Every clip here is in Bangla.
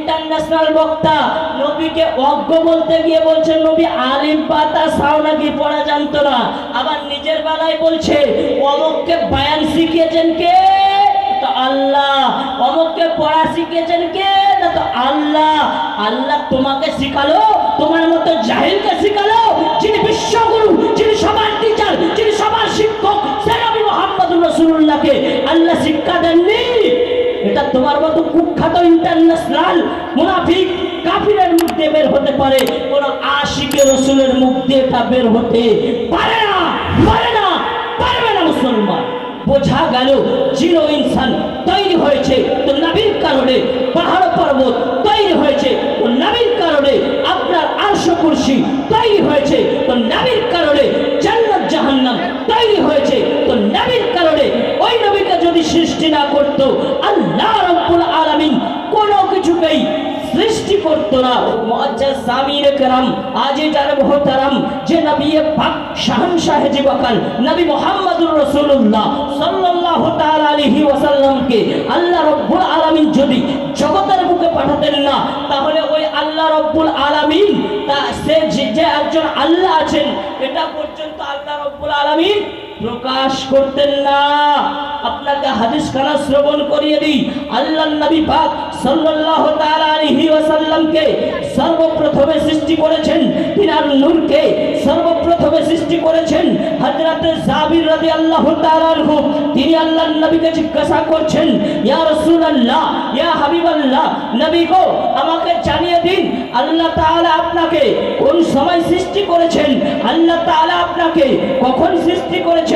ইন্টারন্যাশনাল বক্তা, নবীকে অজ্ঞ বলতে গিয়ে বলছে নবী, আলিম পাতা সাও নাকি? পড়া জানতো না। আবার নিজের বেলায় বলছে, অমককে বায়ান শিখিয়েছেন কে? তো আল্লাহ। অমককে পড়া শিখিয়েছেন কে? না তো আল্লাহ। আল্লাহ তোমাকে শিখালো, তোমার মতো জাহিলকে শিখালো, যিনি বিশ্বগুরু, যিনি সবার টিচার যিনি সবার শিক্ষক, সে নবী মোহাম্মদ রসুল্লাহকে আল্লাহ শিক্ষা দেননি। এটা তোমার মতো কুখ্যাত ইন্টারন্যাশনাল মুনাফিক কাফিরের মুখ দিয়ে বের হতে পারে। কোন আশিকে রসুলের মুখ দিয়ে তা বের হতে পারে না পারে না, পারবে না মুসলমান। বোঝা গেল জিরো ইনসান তৈরি হয়েছে তো নবীর কারণে, পাহাড় পর্বত তৈরি হয়েছে তো নবীর কারণে, আপনার আরশ কুরসি তৈরি হয়েছে তো নবীর কারণে, জান্নাত জাহান্নাম তৈরি হয়েছে তো নবীর কারণে। ওই নবীকে যদি সৃষ্টি না করতো আল্লাহ রব্বুল আলামিন কোনো কিছুকেই সৃষ্টি করতো না মুআজ্জাজ সামির کرام আজি যার মোহতারাম যে নবী পাক শাহনশাহ জিবাকাল নবী মুহাম্মদুর রাসূলুল্লাহ সাল্লাল্লাহু তাআলা আলাইহি ওয়াসাল্লামকে আল্লাহ রাব্বুল আলামিন যদি জগতের বুকে পাঠাতেন না তাহলে ওই আল্লাহ রাব্বুল আলামিন তা সে যে যে একজন আল্লাহ আছেন এটা পর্যন্ত আল্লাহ রাব্বুল আলামিন প্রকাশ করতেন না। আপনাকে হাদিস খানা শ্রবণ করিয়ে দিই। আল্লাহ নবী পাক সাল্লাল্লাহু তাআলা আলাইহি ওয়াসাল্লামকে সর্বপ্রথমে সৃষ্টি করেছেন তিনার নূরকে সর্বপ্রথমে সৃষ্টি করেছেন হযরতে জাবির রাদিয়াল্লাহু তাআলা তিনি আল্লাহর নবীকে জিজ্ঞাসা করছেন, ইয়া রাসূলুল্লাহ, ইয়া হাবিবাল্লাহ, নবী গো, আমাকে জানিয়ে দিন, আল্লাহ তাআলা আপনাকে কোন সময় সৃষ্টি করেছেন? আল্লাহ তাআলা আপনাকে কখন সৃষ্টি করেছেন?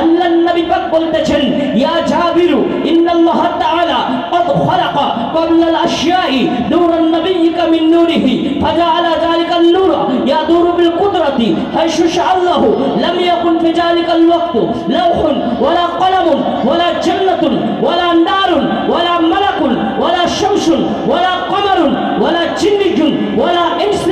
আল্লাহ নবী পাক বলতেছেন ইয়া জাবিরু ইন্নাল্লাহ তাআলা قد خلق قبل الاشياء نور النبيك من نوره فجعل ذلك النور يدور بالقدرة حيث شاء الله لم يكن في ذلك الوقت لوح ولا قلم ولا جنة ولا نار ولا ملك ولا شمس ولا قمر ولا جنج ولا انس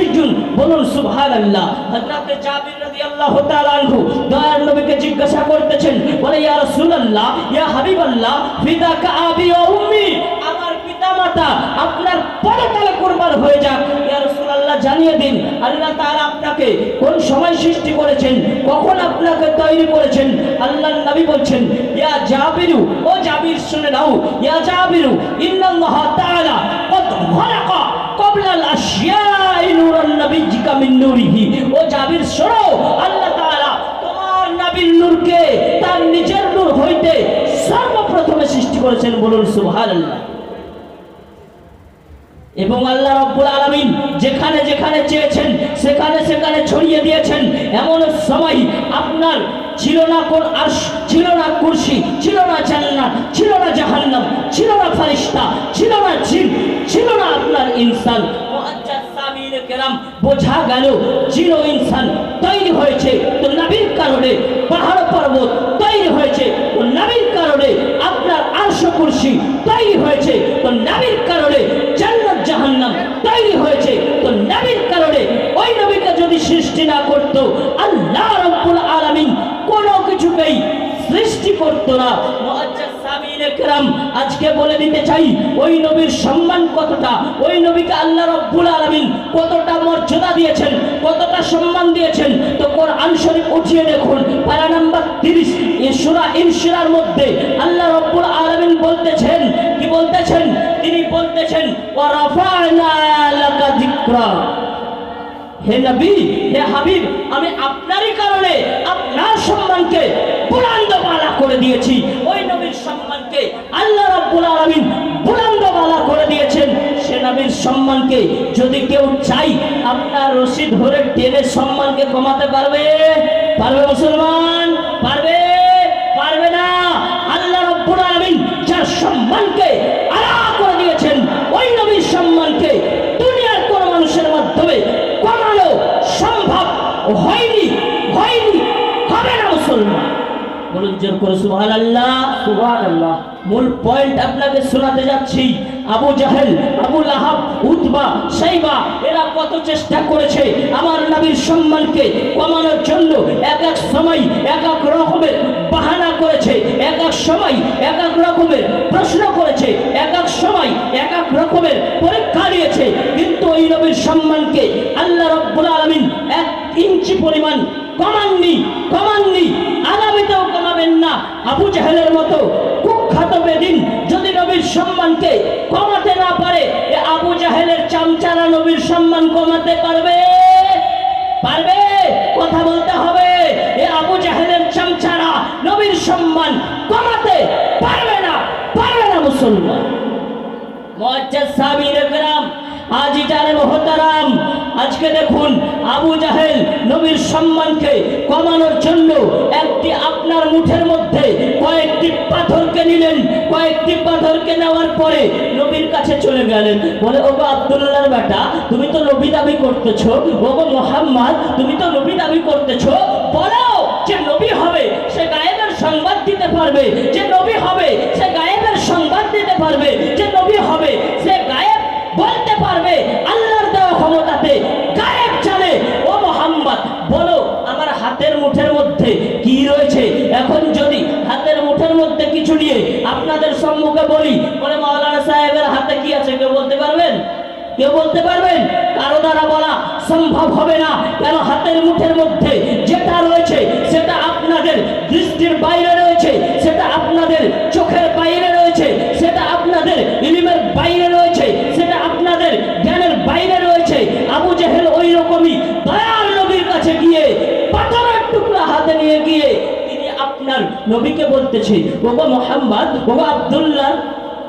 বলুন, সুবহানাল্লাহ। হযরত জাবির রাদিয়াল্লাহু তাআলা আনহু দয়ার নবীকে জিজ্ঞাসা করতেছেন, বলে রাসূলুল্লাহ হাবিবাল্লাহ ফিদাকা আবি ওয়া উম্মি? আমার পিতামাতা আপনার পদতলে কুরবান যাক। রাসূলুল্লাহ, জানিয়ে দিন, আল্লাহ আপনাকে কোন সময় সৃষ্টি করেছেন, কখন আপনাকে তৈরি করেছেন? আল্লাহর নবী বলছেন, ইয়া জাবিরু, ও জাবির, শুনে নাও, ইয়া জাবিরু, ইন্নাল্লাহ তাআলা আল আশিয়াই নূরান নবিয়্যিকা মিন ও জাবির, শোনো, আল্লাহ তাআলা তোমার নবীর নূরকে তার নিজের নূর হইতে সর্বপ্রথমে সৃষ্টি করেছেন বলুন সুবহানাল্লাহ। এবং আল্লাহ রব্বুল আলামিন যেখানে যেখানে চেয়েছেন, সেখানে সেখানে ছড়িয়ে দিয়েছেন। এমন সময় আপনার ছিল না কোন আরশ, ছিল না কুরসি ছিল না জান্নাত, ছিল না জাহান্নাম, ছিল না ফারিস্তা, ছিল না জিন, ছিল না আপনার ইনসান। কেরাম বোঝা গেল জিরো ইনসান তৈরি হয়েছে। তো নবীর কারণে পাহাড় পর্বত তৈরি হয়েছে। তো নবীর কারণে আপনার আরশ কুরসি তৈরি হয়েছে। তো নবীর কারণে জান্নাত জাহান্নাম তৈরি হয়েছে। তো নবীর কারণে ওই নবীকে যদি সৃষ্টি না করতো, আল্লাহ রব্বুল আলামিন কোনো কিছুকেই সৃষ্টি করতো না। আজকে বলে দিতে চাই, ওই নবীর সম্মান কতটা? ওই নবীকে আল্লাহ রব্বুল আলামিন কতটা মর্যাদা দিয়েছেন, কতটা সম্মান দিয়েছেন, তো কোরআন শরীফ উঠিয়ে দেখুন, পারা নাম্বার 30 এই সূরা মধ্যে আল্লাহ রব্বুল আলামিন বলতেছেন, কি বলতেছেন? তিনি বলতেছেন হে নবী, হে হাবিব, আমি আপনারই কারণে আপনার সম্মানকে বুলন্দ বালা করে দিয়েছি। ওই নবীর সম্মানকে আল্লাহ রাব্বুল আলামিন বুলন্দ বালা করে দিয়েছেন। নবীর সম্মানকে যদি কেউ চাই আপনার রশি ধরে টেনে সম্মানকে কমাতে পারবে? পারবে মুসলমান? পারবে? পারবে না? আল্লাহ রাব্বুল আলামিন যার সম্মানকে আলা করে দিয়েছেন ওই নবীর সম্মানকে দুনিয়ার কোন মানুষের মাধ্যমে কমানো সম্ভব হয়নি হয়নি হবে না মুসলমান। বলুন জোর করে সুবহান আল্লাহ সুবহান আল্লাহ মূল পয়েন্ট আপনাকে শোনাতে যাচ্ছি আবু জাহেল, আবু লাহাব, উতবা, সাইবা, এরা কত চেষ্টা করেছে আমার নবীর সম্মানকে কমানোর জন্য। এক এক সময়, এক এক রকমের বাহানা করেছে, এক এক সময়, এক এক রকমের প্রশ্ন করেছে, এক এক সময়, এক এক রকমের পরীক্ষা নিয়ে ওই নবীর সম্মানকে আল্লাহ রব্বুল আলমিন এক ইঞ্চি পরিমাণ কমাননি কমাননি। আগামীতেও কমাবেন না। আবু জাহেলের মতো কুখ্যাত বেদিন নবীর সম্মানকে কমাতে না পারে আবু জাহেলের চামচারা নবীর সম্মান কমাতে পারবে? পারবে? কথা বলতে হবে, এ আবু জাহেলের চামচারা নবীর সম্মান কমাতে পারবে না পারবে না মুসলমান। মুআজ্জাজ সামির গ্রাম মহতারাম। আজকে দেখুন আবু জাহেল নবীর সম্মানকে কমানোর জন্য একটি আপনার মুঠের মধ্যে কয়েকটি পাথরকে নিলেন। কয়েকটি পাথরকে নেওয়ার পরে নবীর কাছে চলে গেলেন। বলে, ওগো বেটা, তুমি তো নবী দাবি করতেছো। ওগো মোহাম্মদ, তুমি তো নবী দাবি করতেছো। বলো যে নবী হবে, সে গায়েবের সংবাদ দিতে পারবে। যে নবী হবে, সে গায়েবের সংবাদ দিতে পারবে। যে নবী হবে, সে গায়েব বলতে পারবে আল্লাহর দেওয়া ক্ষমতাতে। গায়েব জানে, ও মোহাম্মদ, বলো আমার হাতের মুঠের মধ্যে কি রয়েছে? এখন যদি হাতের মুঠের মধ্যে কিছু নিয়ে আপনাদের সম্মুখে বলি, বলে মাওলানা সাহেবের হাতে কি আছে, কেউ বলতে পারবেন? কেউ বলতে পারবেন? কারও দ্বারা বলা সম্ভব হবে না। কেন হাতের মুঠের মধ্যে যেটা রয়েছে, সেটা আপনাদের দৃষ্টির বাইরে রয়েছে। নবীকে বলতেছে, ওগো মোহাম্মদ, ওগো আব্দুল্লাহ,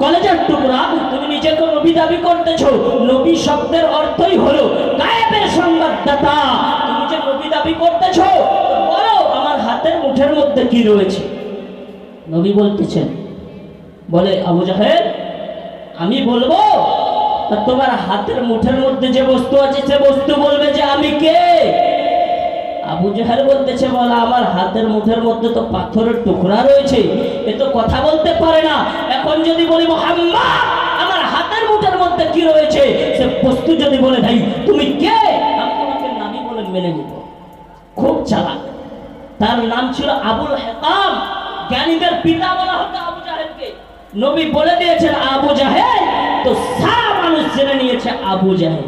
কলেজের টুকরা, তুমি নিজেকে নবী দাবি করতেছো। নবী শব্দের অর্থই হলো গায়েবের সংবাদদাতা। তুমি যে নবী দাবি করতেছো, বলো আমার হাতের মুঠের মধ্যে কি রয়েছে? নবী বলতেছেন, বলে, আবু জাহেদ আমি বলব তোমার হাতের মুঠের মধ্যে যে বস্তু আছে, সে বস্তু বলবে যে আমি কে? আবু জাহেল বলতেছে, বলা, আমার হাতের মুখের মধ্যে তো পাথরের টুকরা রয়েছে, এ তো কথা বলতে পারে না। এখন যদি বলি, মোহাম্মদ, আমার হাতের মুখের মধ্যে কি রয়েছে? সে বস্তু যদি বলে, ভাই, তুমি কে? আমি তোমাকে নামি বলে মেনে নিব। খুব চালাক। তার নাম ছিল আবুল হেকাম জ্ঞানীদের পিতা বলা হতো আবু জাহেলকে। নবী বলে দিয়েছেন, আবু জাহেল? তো সারা মানুষ জেনে নিয়েছে, আবু জাহেল।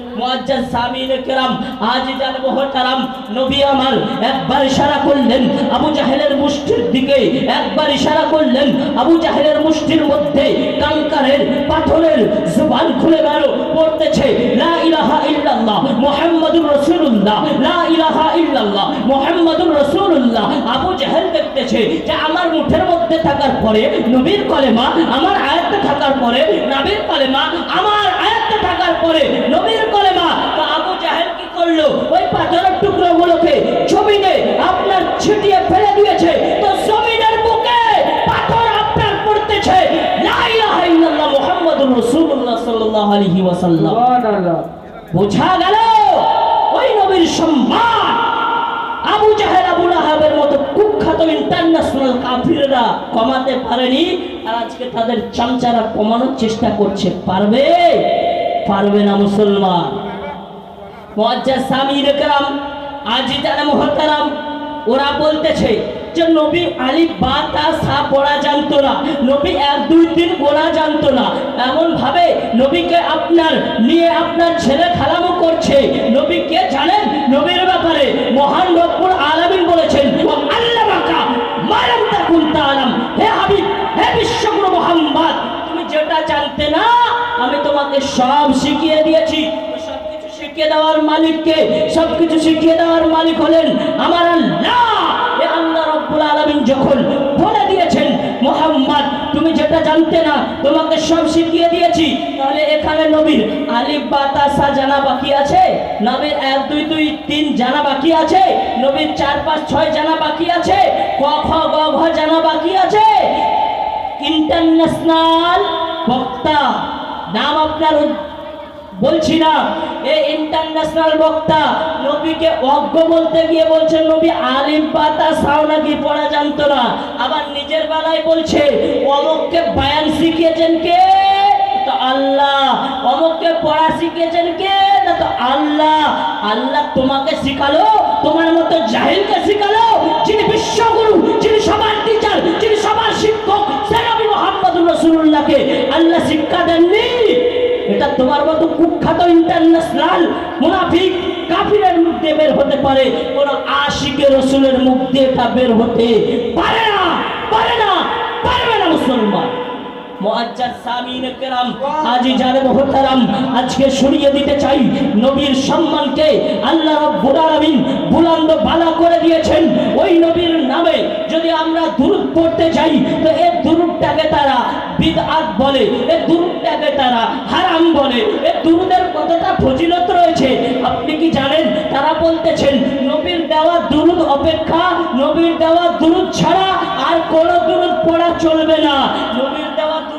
মুআজ্জাজ সামিনে কেরাম আজ জানব হতারাম নবী একবার ইশারা করলেন, আবু জাহেলের মুষ্টির দিকে একবার ইশারা করলেন, আবু জাহেলের মুষ্টির মধ্যে পাথরের খুলে গেল, পড়তেছে, লা ইলাহা ইল্লাল্লাহ, মুহাম্মাদুর রাসূলুল্লাহ, লা ইলাহা ইল্লাল্লাহ, মুহাম্মাদুর রাসূলুল্লাহ। আবু জাহেল দেখতেছে যে আমার মুঠের মধ্যে থাকার পরে নবীর কলেমা, আমার আয়াতে থাকার পরে নবীর কলেমা আমার পরে নবীর কলেমা তো আবু জাহেল কি করল? ওই পাথরের টুকরোগুলোকে জমিনে আপনার ছিটিয়ে ফেলে দিয়েছে। তো জমিনের বুকে পাথর আপনার পড়তেছে। লা ইলাহা ইল্লাল্লাহ মুহাম্মাদুর রাসূলুল্লাহ সাল্লাল্লাহু আলাইহি ওয়াসাল্লাম। বোঝা গেল? ওই নবীর সম্মান। আবু জাহেল আবু লাহাবের মতো কুখ্যাত ইন্টারন্যাশনাল কাফিররা কমাতে পারেনি। আর আজকে তাদের চামচারা কমানোর চেষ্টা করছে। পারবে? পারবে না মুসলমান। মজ্জা স্বামী দেখলাম আজি তারা মহতারাম, ওরা বলতেছে যে নবী আলী বা তা সা পড়া জানতো না, নবী এক দুই দিন পড়া জানতো না। এমনভাবে নবীকে আপনার, নিয়ে আপনার ছেলে খালামো করছে। নবী কে জানেন? নবীর ব্যাপারে মহান রব্বুল আলামিন বলেছেন, ও আল্লাহ বাকা মারাম তাকুন তালাম। হে হাবিব, হে বিশ্বগুরু মোহাম্মদ, তুমি যেটা জানতে না আমি তোমাকে সব শিখিয়ে দিয়েছি। সবকিছু শিখিয়ে দেওয়ার মালিককে, সবকিছু শিখিয়ে দেওয়ার মালিক হলেন আমার আল্লাহ। বলে দিয়েছেন, মোহাম্মদ, তুমি যেটা জানতে না, তোমাকে সব শিখিয়ে দিয়েছি, তাহলে এখানে নবীর আলিফ বা তা জানা বাকি আছে? দুই দুই, তিন জানা বাকি আছে? নবীর চার, পাঁচ, ছয় জানা বাকি আছে? গ জানা বাকি আছে? ইন্টারন্যাশনাল বক্তা নাম আপনার বলছি না। এই ইন্টারন্যাশনাল বক্তা, নবীকে অজ্ঞ বলতে গিয়ে বলছেন, নবী আলিম পাতা সাও নাকি পড়া জানতো না? আবার নিজের বেলায় বলছে, অমুককে বায়ান শিখিয়েছেন কে? তো আল্লাহ, অমুককে পড়া শিখিয়েছেন কে? না তো আল্লাহ তোমাকে শিখালো, তোমার মতো জাহিলকে শিখালো, যিনি বিশ্বগুরু, যিনি সবার রসুল্লাহকে আল্লাহ শিক্ষা দেননি। এটা তোমার মতো কুখ্যাত ইন্টারন্যাশনাল মুনাফিক কাফিরের মুখ দিয়ে বের হতে পারে, কোন আশিকে রসুলের মুখ দিয়ে এটা বের হতে পারে না পারে না, পারবে না মুসলমান। ওই নবীর নামে যদি আমরা তো তারা বিদআত বলে, এ দুরূদটাকে তারা হারাম বলে, এ দুরূদের কতটা ফজিলত রয়েছে? আপনি কি জানেন? তারা বলতেছেন, নবীর দেওয়া দুরুদ অপেক্ষা, নবীর দেওয়া দুরুদ ছাড়া আর কোনো দুরুদ পড়া চলবে না। নবীর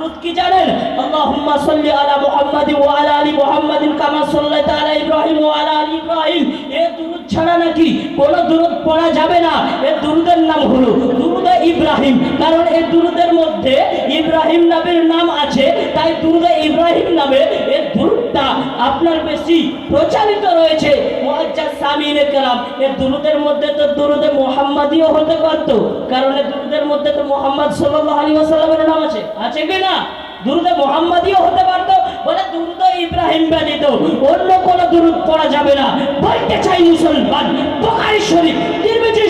দুরূদ কি জানেন? আল্লাহুম্মা সাল্লি আলা মুহাম্মাদ ওয়া আলা আলি মুহাম্মাদিন কামা সাল্লাইতা আলা ইব্রাহিম ওয়া আলা আলি ইব্রাহিম। এই দুরূদ ছাড়া নাকি কোনো দুরূদ পড়া যাবে না? এই দুরূদের নাম হলো দুরূদে ইব্রাহিম। কারণ এই দুরূদের মধ্যে ইব্রাহিম নবীর নাম আছে, তাই দুরূদে ইব্রাহিম নামে এই দুরূদটা আপনার বেশি প্রচারিত রয়েছে। ইব্রাহিম ব্যতীত অন্য কোন দুরুদ যাবে না। বলতে চাই মুসলমান শরীফ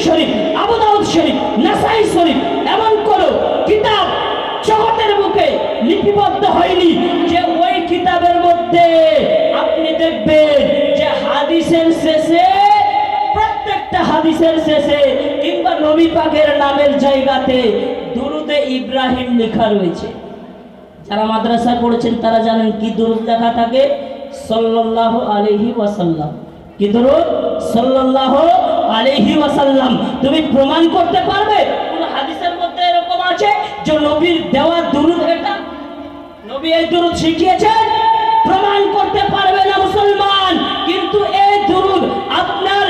শরীফ, আবু শরীফ, নাসাই শরীফ, এমন কোন কিতাব জগতের বুকে লিপিবদ্ধ হয়নি যে ওই কিতাবের মধ্যে আপনি দেখবেন যে হাদিসের শেষে, প্রত্যেকটা হাদিসের শেষে কিংবা নবী পাকের নামের জায়গাতে দুরুদে ইব্রাহিম লেখা রয়েছে। যারা মাদ্রাসা পড়েছেন তারা জানেন কি দুরুদ লেখা থাকে? সাল্লাল্লাহু আলাইহি ওয়াসাল্লাম। কি দুরুদ? সাল্লাল্লাহু আলাইহি ওয়াসাল্লাম। তুমি প্রমাণ করতে পারবে? কোন হাদিসের মধ্যে এরকম আছে যে নবীর দেওয়া দুরুদ এটা? নবী এই দুরুদ শিখিয়েছেন? প্রমাণ করতে পারবে না মুসলমান। কিন্তু এই দুরুদ আপনার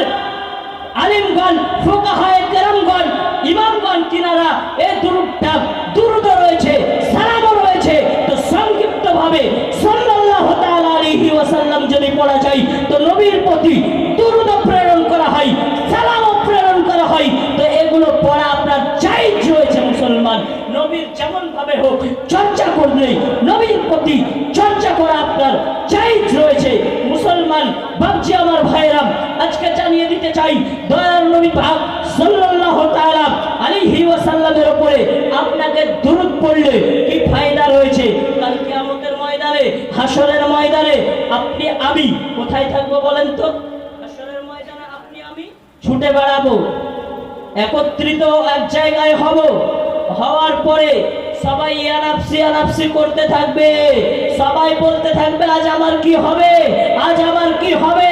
আলিমগণ, ফুকাহায়ে কেরামগণ, ইমামগণ, কিনারা, এই দুরুদটা দুরুদ রয়েছে, সালামও রয়েছে। তো সংক্ষিপ্ত ভাবে সাল্লাল্লাহু তাআলা আলাইহি ওয়াসাল্লাম যদি পড়া যায়, তো নবীর প্রতি দুরুদ প্রেরণ করা হয়, সালামও প্রেরণ করা হয়। তো এগুলো পড়া আপনার জায়েজ রয়েছে মুসলমান। নবীর যেমন ভাবে হোক চর্চা করলে নবীর প্রতি চর্চা করা আপনার জায়েজ রয়েছে। মুসলমান, ভাবছি আমার ভাইরাম আজকে জানিয়ে দিতে চাই দয়ার নবী পাক সাল্লাল্লাহু তাআলা আলাইহি ওয়াসাল্লামের উপরে আপনাকে দুরূদ পড়লে কি ফায়দা রয়েছে? কাল কিয়ামতের ময়দানে হাসরের ময়দানে আপনি আমি কোথায় থাকব বলেন তো? হাসরের ময়দানে আপনি আমি ছুটে বেড়াবো, একত্রিত এক জায়গায় হব। হওয়ার পরে সবাই ইয়ানাপসি ইয়ানাপসি করতে থাকবে। সবাই বলতে থাকবে, আজ আমার কি হবে? আজ আমার কি হবে?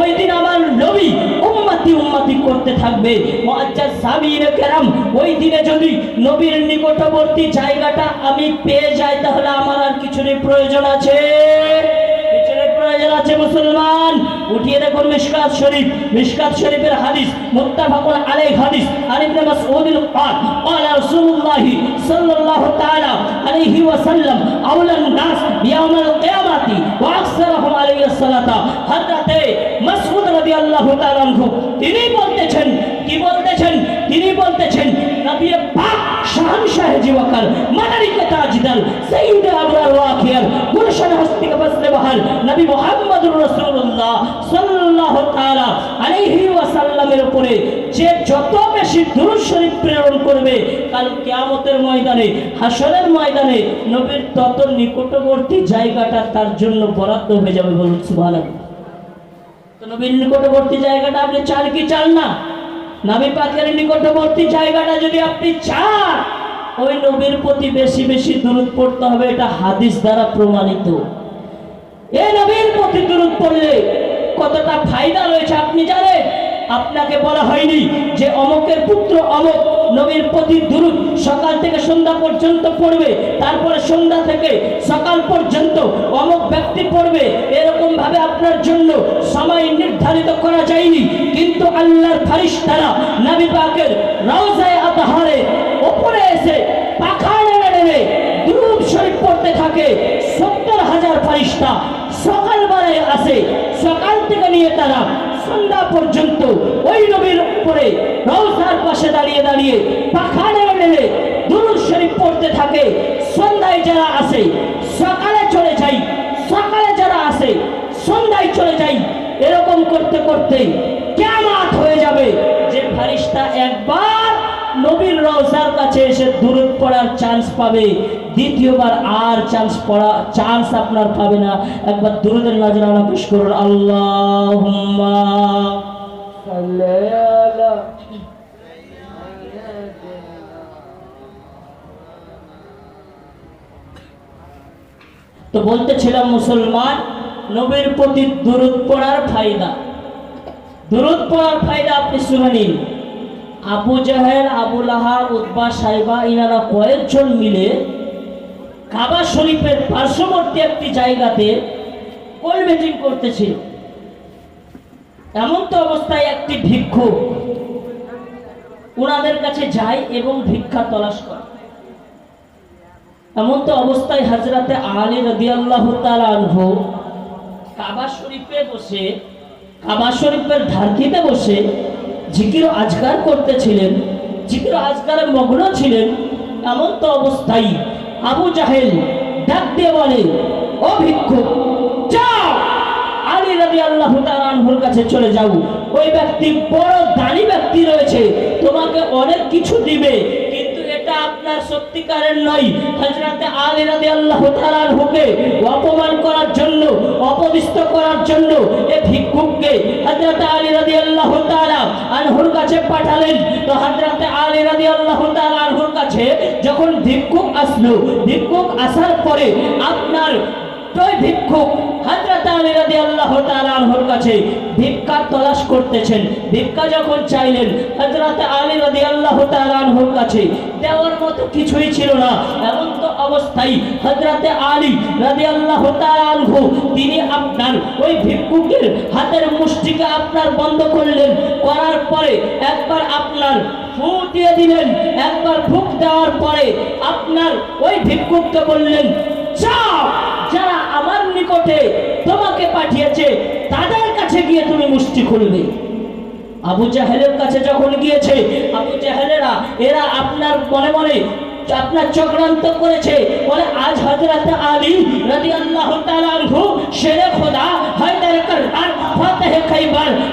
ওই দিন আমার নবী উম্মতি উম্মতি করতে থাকবে। মুআজ্জাজ সামির কেরাম, ওই দিনে যদি নবীর নিকটবর্তী জায়গাটা আমি পেয়ে যাই, তাহলে আমার আর কিছুরই প্রয়োজন আছে। প্রয়োজন আছে মুসলমান উঠিয়ে দেখুন মিশকাত শরীফ মিশকাত শরীফের হাদিস মুত্তাফাকুন আলাইহি হাদিস আর ইবনে মাসউদ قال قال رسول الله صلى الله تعالى عليه وسلم اولى الناس يوم القيامه واكثرهم عليه الصلاه হযরত মাসউদ রাদিয়াল্লাহু তাআলা আনহু তিনি বলতেছেন কি বলতেছেন তিনি বলতেছেন নবী পাক শাহনশাহ জিওয়াকার মাদারিকে তাজদাল সাইয়্যিদ নবী মুহাম্মদুর রাসূলুল্লাহ সাল্লাল্লাহু তাআলা আলাইহি ওয়াসাল্লামের উপরে যে যত বেশি দুরূদ শরীফ প্রেরণ করবে, কাল কিয়ামতের ময়দানে হাসরের ময়দানে নবীর তত নিকটবর্তী জায়গাটা তার জন্য বরাদ্দ হয়ে যাবে বলুন সুবহানাল্লাহ। তো নবীর নিকটবর্তী জায়গাটা আপনি চান কি চান না? নবী পাকের নিকটবর্তী জায়গাটা যদি আপনি চান, ওই নবীর প্রতি বেশি বেশি দূরত পড়তে হবে, এটা হাদিস দ্বারা প্রমাণিত। এই নবীর প্রতি দূরত পড়লে কতটা ফায়দা রয়েছে আপনি জানেন? আপনাকে বলা হয়নি যে অমকের পুত্র অমক নবীর প্রতি দুরুদ সকাল থেকে সন্ধ্যা পর্যন্ত পড়বে, তারপরে সন্ধ্যা থেকে সকাল পর্যন্ত অমক ব্যক্তি পড়বে। এরকম ভাবে আপনার জন্য সময় নির্ধারিত করা যায়নি। কিন্তু আল্লাহর ফারিস্তারা নবী পাকের রওজায়ে আতহারে উপরে এসে পাখা নেড়ে নেড়ে দুরুদ শরীফ পড়তে থাকে সত্তর হাজার ফারিস্তা সকালবেলায় আসে সকাল থেকে নিয়ে তারা সন্ধ্যা পর্যন্ত ওই নবীর উপরে রওজার পাশে দাঁড়িয়ে দাঁড়িয়ে পাখানে মেলে দুরুদ শরীফ পড়তে থাকে। সন্ধ্যায় যারা আসে সকালে চলে যাই, সকালে যারা আসে সন্ধ্যায় চলে যাই, এরকম করতে করতে কেমন হয়ে যাবে। যে ফারিস্তা একবার নবীর রওজার কাছে এসে দূরত পড়ার চান্স পাবে। দ্বিতীয়বার আর চান্স পড়া চান্স আপনার পাবে না। একবার দূরদের নাজরানা পেশ করুন। আল্লাহ তো বলতেছিলাম, মুসলমান, নবীর প্রতি দূরত পড়ার ফায়দা। দূরত পড়ার ফায়দা আপনি শুনে নিন। আবু জাহেল, আবু লাহা উদ্বা সাইবা ইনারা কয়েকজন মিলে কাবা শরীফের পার্শ্ববর্তী একটি জায়গাতে কোল মিটিং করতেছিল। এমন তো অবস্থায় একটি ভিক্ষুক ওনাদের কাছে যায় এবং ভিক্ষা তলাশ করে। এমন তো অবস্থায় হাজরাতে আলী রদিয়াল্লাহ আনহু কাবা শরীফে বসে, কাবা শরীফের ধারকিতে বসে জিকির আজকার করতেছিলেন, জিকির আজকারে মগ্ন ছিলেন, এমন তো অবস্থায় আবু জাহেল ডাক দিয়ে বলে, ও ভিক্ষুক, যাও, আলী রবি আল্লাহ আনহুর কাছে চলে যাও। ওই ব্যক্তি বড় দানি ব্যক্তি রয়েছে, তোমাকে অনেক কিছু দিবে এটা আপনার সত্যিকারের নয়। আলী রাদি আল্লাহ আনহুকে অপমান করার জন্য করার জন্য এ ভিক্ষুককে আলী রাদি আল্লাহ আনহুর কাছে পাঠালেন। তো আলী রাদি আল্লাহ আনহুর কাছে যখন ভিক্ষুক আসলো, ভিক্ষুক আসার পরে আপনার ভিক্ষুক হযরত আলী রাদিয়াল্লাহু তাআলা আনহুর কাছে তলাশ করতেছেন। যখন চাইলেন, হযরত আলী রাদিয়াল্লাহু তাআলা আনহুর কাছে মতো কিছুই ছিল না। এমন তো আলী আনহু, তিনি আপনার ওই ভিক্ষুকের হাতের মুষ্টিকে আপনার বন্ধ করলেন। করার পরে একবার আপনার ফু দিয়ে দিলেন, একবার ফুক দেওয়ার পরে আপনার ওই ভিক্ষুককে বললেন নিকটে তোমাকে পাঠিয়েছে, তাদের কাছে গিয়ে তুমি মুষ্টি খুলবে। আবু জাহেলের কাছে যখন গিয়েছে, আবু জাহেলেরা, এরা আপনার মনে মনে আপনার চক্রান্ত করেছে। বলে, আজ হযরত আলী রাদিয়াল্লাহু তাআলা আনহু শেরে খোদা, হায়দার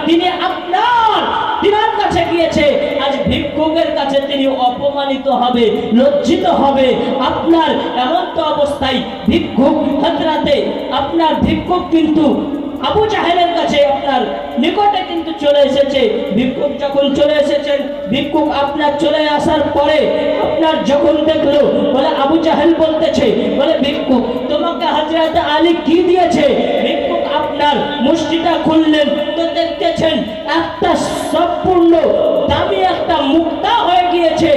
তিনি আপনার তিনার কাছে গিয়েছে। আজ ভিক্ষুকের কাছে তিনি অপমানিত হবে, লজ্জিত হবে। আপনার এমন তো অবস্থায় ভিক্ষুক হজরাতে, আপনার ভিক্ষুক কিন্তু আবু জাহেলের কাছে আপনার নিকটে কিন্তু চলে এসেছে। ভিক্ষুক যখন চলে এসেছেন ভিক্ষুক আপনার চলে আসার পরে আপনার যখন দেখল, বলে, আবু জাহেল বলতেছে, বলে, ভিক্ষুক, তোমাকে হাজরাত আলী কি দিয়েছে? ভিক্ষুক আপনার মুষ্টিটা খুললেন, তো দেখতেছেন একটা সম্পূর্ণ মুক্তা হয়ে গিয়েছে।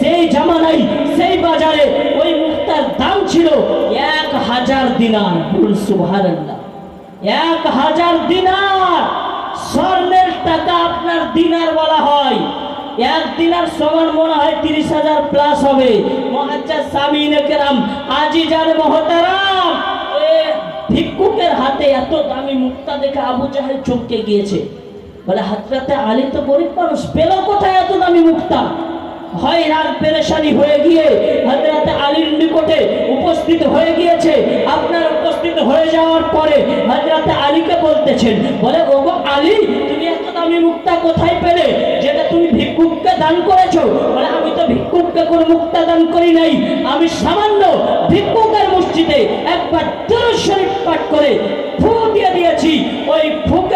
সেই জামানাই সেই বাজারে ওই মুক্তার দাম ছিল এক হাজার দিনার। বলুন সুবহানাল্লাহ। এক হাজার দিনার। স্বর্ণের টাকা আপনার দিনার বলা হয়। এক দিনার সমান মনে হয় তিরিশ হাজার প্লাস হবে। মহাজ্জা সামিন কেরাম আজি যার মহতারাম ভিক্ষুকের হাতে এত দামি মুক্তা দেখে আবু জাহেল চমকে গিয়েছে। বলে হাতরাতে আলী তো গরিব মানুষ, পেল কোথায় এত দামি মুক্তা? হয় রাত পেরেশানি হয়ে গিয়ে হজরত আলীর নিকটে উপস্থিত হয়ে গিয়েছে। আপনার উপস্থিত হয়ে যাওয়ার পরে আলীকে বলতেছেন, বলে আলী, তুমি এত দামি মুক্তা কোথায় পেলে? যেটা তুমি ভিক্ষুককে দান করেছ? বলে, আমি তো ভিক্ষুককে কোনো মুক্তা দান করি নাই। আমি সামান্য ভিক্ষুকের মসজিদে একবার দরুদ শরীফ পাঠ করে ফু দিয়ে দিয়েছি। ওই ফুকের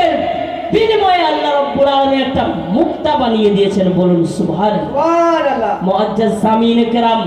বিনিময়ে আল্লাহ রব্বুল আলামিন একটা মুক্তা বানিয়ে দিয়েছেন বলুন সুবহানাল্লাহ। সুবহানাল্লাহ। মুআজ্জাজ সামিন کرام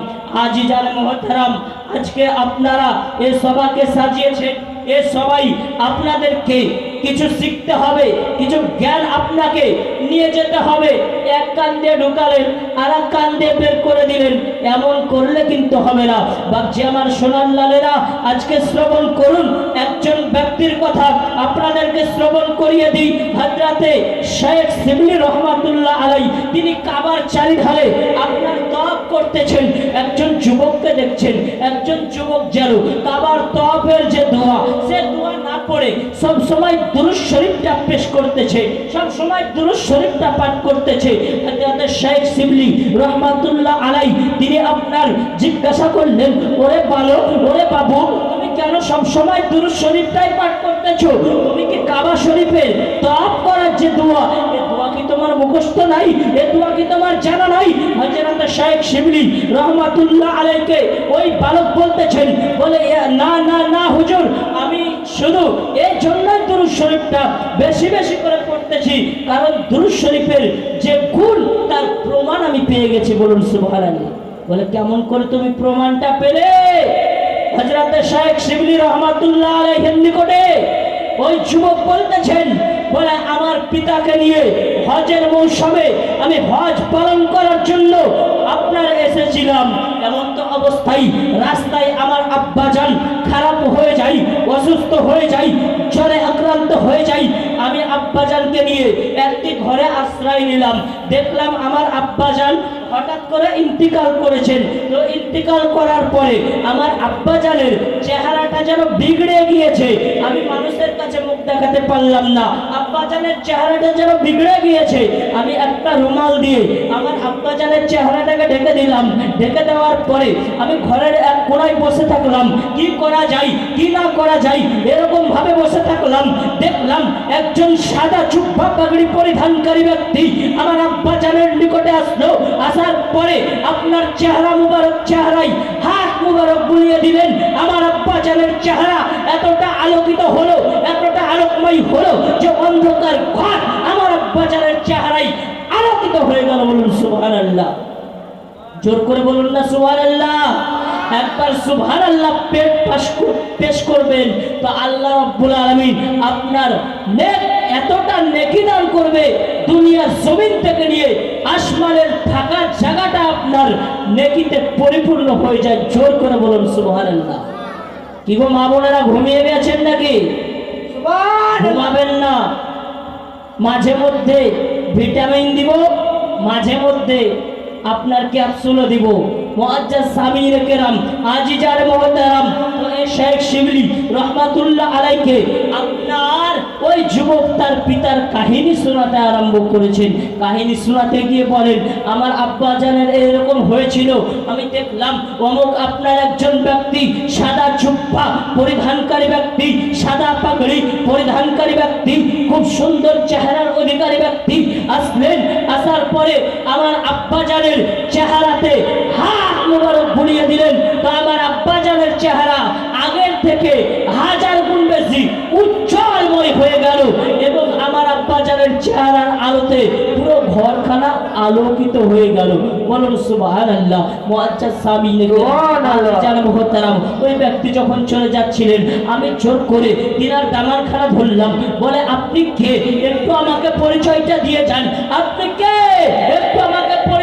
আজিজান মুহতারাম আজকে আপনারা এই সভাকে সাজিয়েছেন এ সবাই আপনাদেরকে কিছু শিখতে হবে, কিছু জ্ঞান আপনাকে নিয়ে যেতে হবে। এক কান দিয়ে ঢুকালেন আর এক কান দিয়ে বের করে দিলেন। এমন করলে কিন্তু হবে না। বাচ্চা আমার সোনার লালেরা, আজকে শ্রবণ করুন একজন ব্যক্তির কথা। আপনাদেরকে শ্রবণ করিয়ে দিই হাজরাতে শেখ সিবলি রহমাতুল্লাহ আলাই তিনি কাবার চারিধারে আপনার তপ করতেছেন। একজন যুবককে দেখছেন, একজন যুবক যেন কাবার তপের যে দোয়া, সে দোয়া না পড়ে সব সময় দুরুজ শরীফটা পেশ করতেছে। সব সময় শরীফটা পাঠ করতেছে। শেখ শিবলি রহমাতুল্লাহ আলাই তিনি আপনার জিজ্ঞাসা করলেন, ওরে বালো ওরে বাবু, তুমি কেন সব সময় শরীফটাই পাঠ করতেছো? তুমি কি কাবা শরীফের তওয়াফ করার যে দোয়া, এ দোয়া কি তোমার মুখস্থ নাই? এ দোয়া কি তোমার জানা নাই? শেখ শিবলি রহমাতুল্লাহ আলাইকে ওই বালক বলতেছেন, বলে না না না, হুজুর, আমি শুধু এই জন্যই দুরুজ শরীফটা বেশি বেশি করে পড়তেছি, কারণ দুরুজ শরীফের যে গুণ, তার প্রমাণ আমি পেয়ে গেছি, বলুন সুবহানাল্লাহ। বলে, কেমন করে তুমি প্রমাণটা পেলে? হযরত শেখ শিবলি রহমাতুল্লাহ আলাইহির নিকটে ওই যুবক বলতেছেন, বলে, আমার পিতাকে নিয়ে হজের মৌসুমে আমি হজ পালন করার জন্য আপনার এসেছিলাম। এমন তো অবস্থায় রাস্তায় আমার আব্বাজান যাই, অসুস্থ হয়ে যাই, জ্বরে আক্রান্ত হয়ে যাই, আমি আব্বাজানকে নিয়ে একটি ঘরে আশ্রয় নিলাম। দেখলাম আমার আব্বাজান হঠাৎ করে ইন্তিকাল করেছেন। তো ইন্তিকাল করার পরে আমার আব্বাজানের চেহারাটা যেন বিগড়ে গিয়েছে। আমি মানুষের কাছে মুখ দেখাতে পারলাম না। আব্বাজানের চেহারাটা যেন বিগড়ে গিয়েছে। আমি একটা রুমাল দিয়ে আমার আব্বাজানের চেহারাটাকে ঢেকে দিলাম। ঢেকে দেওয়ার পরে আমি ঘরের এক কোনায় বসে থাকলাম। কি করা যায়? কি না করা যায়। এরকম ভাবে বসে থাকলাম, দেখলাম একজন সাদা চুপ্পা পাগড়ি পরিধানকারী ব্যক্তি আমার আব্বাজানের নিকটে আসলো। আসার পরে আপনার চেহারা মুবারক চেহারাই হাত মুবারক বুলিয়ে দিলেন। আমার আব্বাজানের চেহারা এতটা আলোকিত হলো, এতটা আলোকময় হলো যে অন্ধকার ঘর আমার আব্বাজানের চেহারাই আলোকিত হয়ে গেল বলুন সুবহানাল্লাহ। জোর করে বলুন না সুবহানাল্লাহ। একবার সুবহানাল্লাহ পেট পাশ কর- পেশ করবেন। তো আল্লাহ রাব্বুল আলামিন আপনার নেক এতটা নেকি দান করবে দুনিয়ার জমিন থেকে নিয়ে আসমানের থাকার জায়গাটা আপনার নেকিতে পরিপূর্ণ হয়ে যায়। জোর করে বলুন সুবহানাল্লাহ। কি গো মা বোনেরা ঘুমিয়ে গেছেন নাকি? ঘুমাবেন না। মাঝে মধ্যে ভিটামিন দিব মাঝে মধ্যে আপনার ক্যাপসুলও দিব। মুআজ্জাজ সামির কেরাম, আজিজার মুহতারাম শেখ শিবলি রহমাতুল্লাহ আলাইকে আপনার ওই যুবক তার পিতার কাহিনী শোনাতে আরম্ভ করেছেন। কাহিনী শোনাতে গিয়ে বলেন, আমার আব্বা জানের এরকম হয়েছিল, আমি দেখলাম অমুক আপনার একজন ব্যক্তি সাদা চুপ্পা পরিধানকারী ব্যক্তি, সাদা পাগড়ি পরিধানকারী ব্যক্তি, খুব সুন্দর চেহারার অধিকারী ব্যক্তি আসলেন। আসার পরে আমার আব্বাজানের চেহারাতে মোবারক দিলেন। তো আমার আব্বাজানের চেহারা আগের থেকে হাজার গুণ বেশি উজ্জ্বলময় হয়ে গেল এবং আমার আব্বাজানের চেহারার আলোতে পুরো ঘরখানা আলোকিত হয়ে গেল। বলুন। জানা ওই ব্যক্তি যখন চলে যাচ্ছিলেন আমি জোর করে তিনার দামানখানা ধরলাম। বলে আপনি কে? একটু আমাকে পরিচয়টা দিয়ে যান। আপনি কে?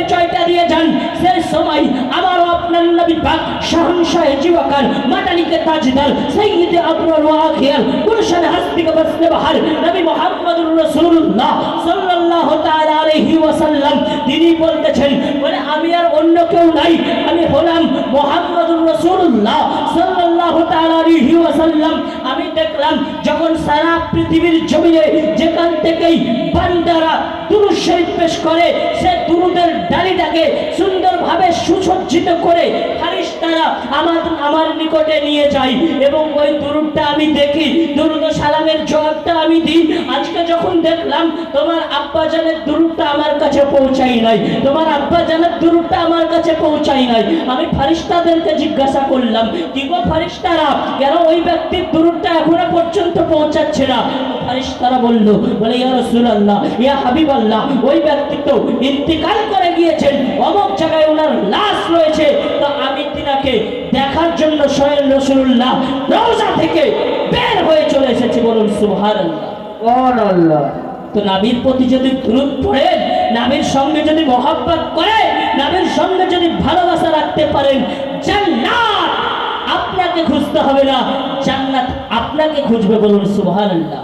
পরিচয়টা দিয়ে যান। সেই সময় আমারও আপনার নবী পাক শাহনশাহ জীবকার মাটালিকে তাজদার সৈয়দ আবরুল ওয়াখিয়ার গুলশান হাসবিকে বসলে বাহার নবী মুহাম্মদুর রাসূলুল্লাহ সাল্লাল্লাহু তাআলা আলাইহি ওয়াসাল্লাম। তিনি বলতেছেন, বলে, আমি আর অন্য কেউ নাই। আমি হলাম মুহাম্মদুর রাসূলুল্লাহ সাল্লাল্লাহু তাআলা আলাইহি ওয়াসাল্লাম। আমি দেখলাম যখন সারা পৃথিবীর জমিনে যেখান থেকেই বান্দারা দুরূদ শরীফ পেশ করে, সে দুরুদের ডালিটাকে সুন্দরভাবে সুসজ্জিত করে ফারিস্তারা আমার আমার নিকটে নিয়ে যায় এবং ওই দুরুদটা আমি দেখি। দুরুদ সালামের জবাবটা আমি দিই। আজকে যখন দেখলাম তোমার আব্বা জানের দুরুদটা আমার কাছে পৌঁছাই নাই, তোমার আব্বা জানের দুরুদটা আমার কাছে পৌঁছাই নাই। আমি ফারিস্তাদেরকে জিজ্ঞাসা করলাম, কি গো ফারিস্তারা, কেন ওই ব্যক্তির দুরুদটা এখনও পর্যন্ত পৌঁছাচ্ছে না। ফারিস্তারা বলল বলে ইয়া রাসূলুল্লাহ ইয়া হাবিবাল্লাহ। ওই ব্যক্তি তো ইন্তিকাল করে গিয়েছেন অমুক জায়গায় ওনার লাশ রয়েছে। তো আমি তিনাকে দেখার জন্য স্বয়ং রসুল্লাহ রওজা থেকে বের হয়ে চলে এসেছি বলুন সুবহানাল্লাহ। সুবহানাল্লাহ। তো নাবির প্রতি যদি দ্রুত পড়েন নাবির সঙ্গে যদি মহাব্বত করে নাবির সঙ্গে যদি ভালোবাসা রাখতে পারেন জান্নাত আপনাকে খুঁজতে হবে না। জান্নাত আপনাকে খুঁজবে বলুন সুবহানাল্লাহ।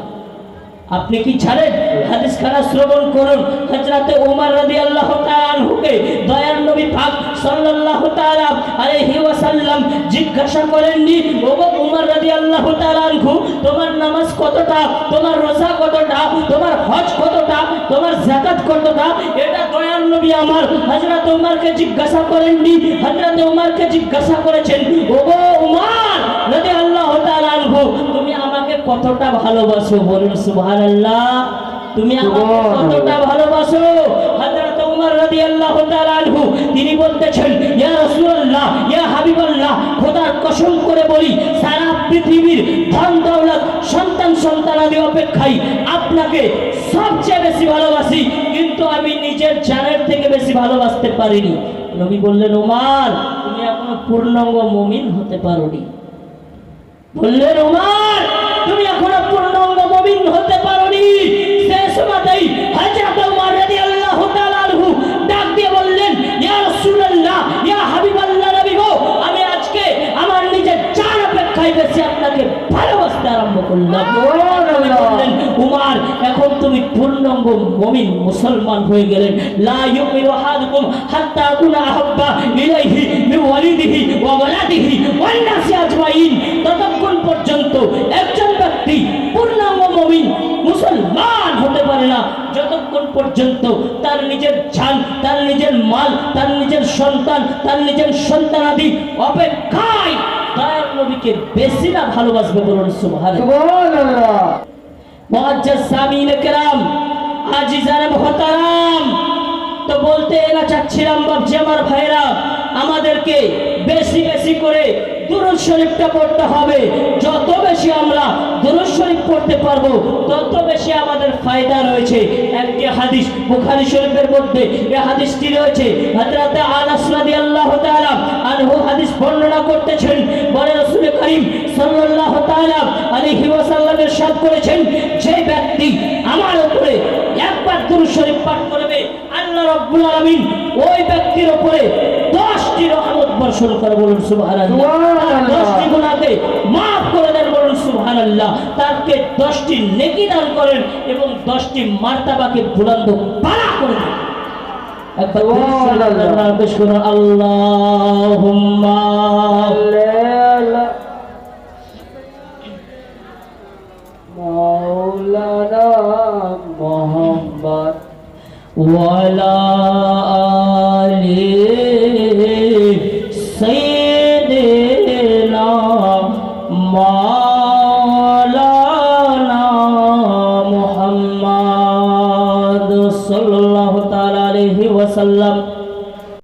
আপনি কি ছাড়েন? হাদিস খানা শ্রবণ করুন। হযরতে ওমর রাদিয়াল্লাহু তাআলা আনহুকে দয়ার নবী পাক সাল্লাল্লাহু তাআলা আলাইহি ওয়াসাল্লাম জিজ্ঞাসা করেননি, ওগো ওমর রাদিয়াল্লাহু তাআলা আনহু, তোমার নামাজ কতটা? তোমার রোজা কতটা? তোমার হজ কতটা? তোমার যাকাত কতটা? এটা দয়ার নবী আমার। হযরত ওমরকে জিজ্ঞাসা করেননি, হযরত ওমরকে জিজ্ঞাসা করেছেন, ওগো ওমর রাদিয়াল্লাহু তাআলা আনহু, তুমি আমাকে কতটা ভালোবাসো? বলুন, সুবহানাল্লাহ। তুমি আমাকে কতটা ভালোবাসো? হযরত ওমর রাদিয়াল্লাহু তাআলা আনহু তিনি বলতেছেন ইয়া রাসূলুল্লাহ ইয়া হাবিবাল্লাহ খোদার কসম করে বলি সারা পৃথিবীর ধন দৌলত সন্তান সন্তানাদি অপেক্ষায় আপনাকে সবচেয়ে বেশি ভালোবাসি। কিন্তু আমি নিজের জানের থেকে বেশি ভালোবাসতে পারিনি। নবী বললেন ওমর তুমি এখনও পূর্ণাঙ্গ মুমিন হতে পারোনি। বললেন ওমর তুমি এখনও পূর্ণাঙ্গ মুমিন হতে পারোনি। সময়তেই হযরত ওমর রাদিয়াল্লাহু তাআলা আনহু ডাক দিয়ে বললেন ইয়া রাসূলুল্লাহ ইয়া হাবিবাল্লাহ নবী গো আমি আজকে আমার নিজের জান অপেক্ষায় বেশি আপনাকে ভালোবাসতে আরম্ভ করলাম। উমার এখন তুমি পূর্ণাঙ্গ মুমিন মুসলমান হয়ে গেলেন লা ইউমিনু আহাদুকুম হাত্তা আকুনা আহাব্বা ইলাইহি মিন ওয়ালিদিহি ওয়া ওয়ালাদিহি ওয়ান নাসি পর্যন্ত তার নিজের জান তার নিজের মাল তার নিজের সন্তান তার নিজের সন্তানাদি অপেক্ষায় দয়ার নবীকে বেশি না ভালোবাসবে বলুন সুবহানাল্লাহ সুবহানাল্লাহ মুআজ্জাজ সামিল کرام আজিজান মুহতারাম তো বলতে এলা চাচ্ছিলাম বাপজি আমার ভাইরা আমাদেরকে বেশি বেশি করে দুরুদ শরীফটা পড়তে হবে। যত বেশি আমরা দুরুদ শরীফ পড়তে পারব, তত বেশি আমাদের ফায়দা রয়েছে। একটি হাদিস বুখারী শরীফের মধ্যে এই হাদিসটি রয়েছে, হযরত আনাস রাদিয়াল্লাহু তাআলা আনহু হাদিস বর্ণনা করতেছেন। বলে রাসূল করিম সাল্লাল্লাহু তাআলা আলাইহি ওয়াসাল্লাম ইরশাদ করেছেন, যে ব্যক্তি আমার উপরে একবার দুরূদ শরীফ পাঠ করবে, আল্লাহ রাব্বুল আলামিন ওই ব্যক্তির উপরে দশটি রহমত বর্ষণ করে বলুন দশটি গুণাকে মাফ করে দেন বলুন সুহান আল্লাহ তাকে দশটি নেকি দান করেন এবং দশটি মার্তাবাকে বুলন্দ পাড়া করে দেন। মৌলানা মোহাম্মদ। ওয়ালা